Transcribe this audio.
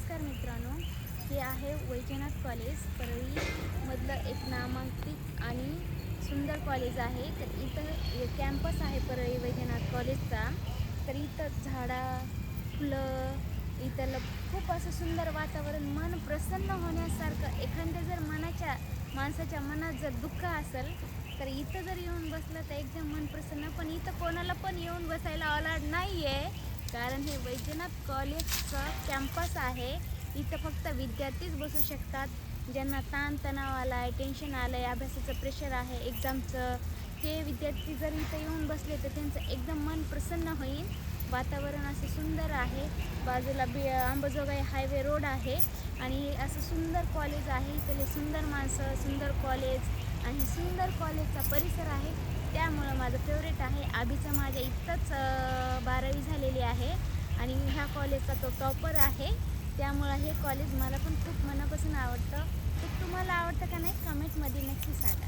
नमस्कार मित्रांनो हे आहे वैजनाथ कॉलेज परळीमधलं एक नामांकित आणि सुंदर कॉलेज आहे. तर इथं कॅम्पस आहे परळी वैजनाथ कॉलेजचा तर इथं झाडा फुलं इथलं खूप असं सुंदर वातावरण मन प्रसन्न होण्यासारखं एखाद्या जर मनाच्या माणसाच्या मनात जर दुःख असेल तर इथं जर येऊन बसलं तर एकदम मन प्रसन्न. पण इथं कोणाला पण येऊन बसायला अलाड नाही आहे कारण हे वैद्यनाथ कॉलेजचं कॅम्पस आहे. इथं फक्त विद्यार्थीच बसू शकतात. ज्यांना ताणतणाव आला आहे टेन्शन आलं आहे अभ्यासाचं प्रेशर आहे एक्झामचं ते विद्यार्थी जर इथं येऊन बसले तर त्यांचं एकदम मन प्रसन्न होईल. वातावरण असं सुंदर आहे. बाजूला बी अंबाजोगाई हायवे रोड आहे. आणि असं सुंदर कॉलेज आहे. इथले सुंदर माणसं सुंदर कॉलेज आणि सुंदर कॉलेजचा परिसर आहे. त्यामुळं माझं फेवरेट आहे. आधीचं माझ्या इथंच बारा आहे आणि ह्या कॉलेजचा तो टॉपर आहे. त्यामुळं हे कॉलेज मला पण खूप मनापासून आवडतं. तर तुम्हाला आवडतं का नाही? कमेंटमध्ये नक्की सांगा.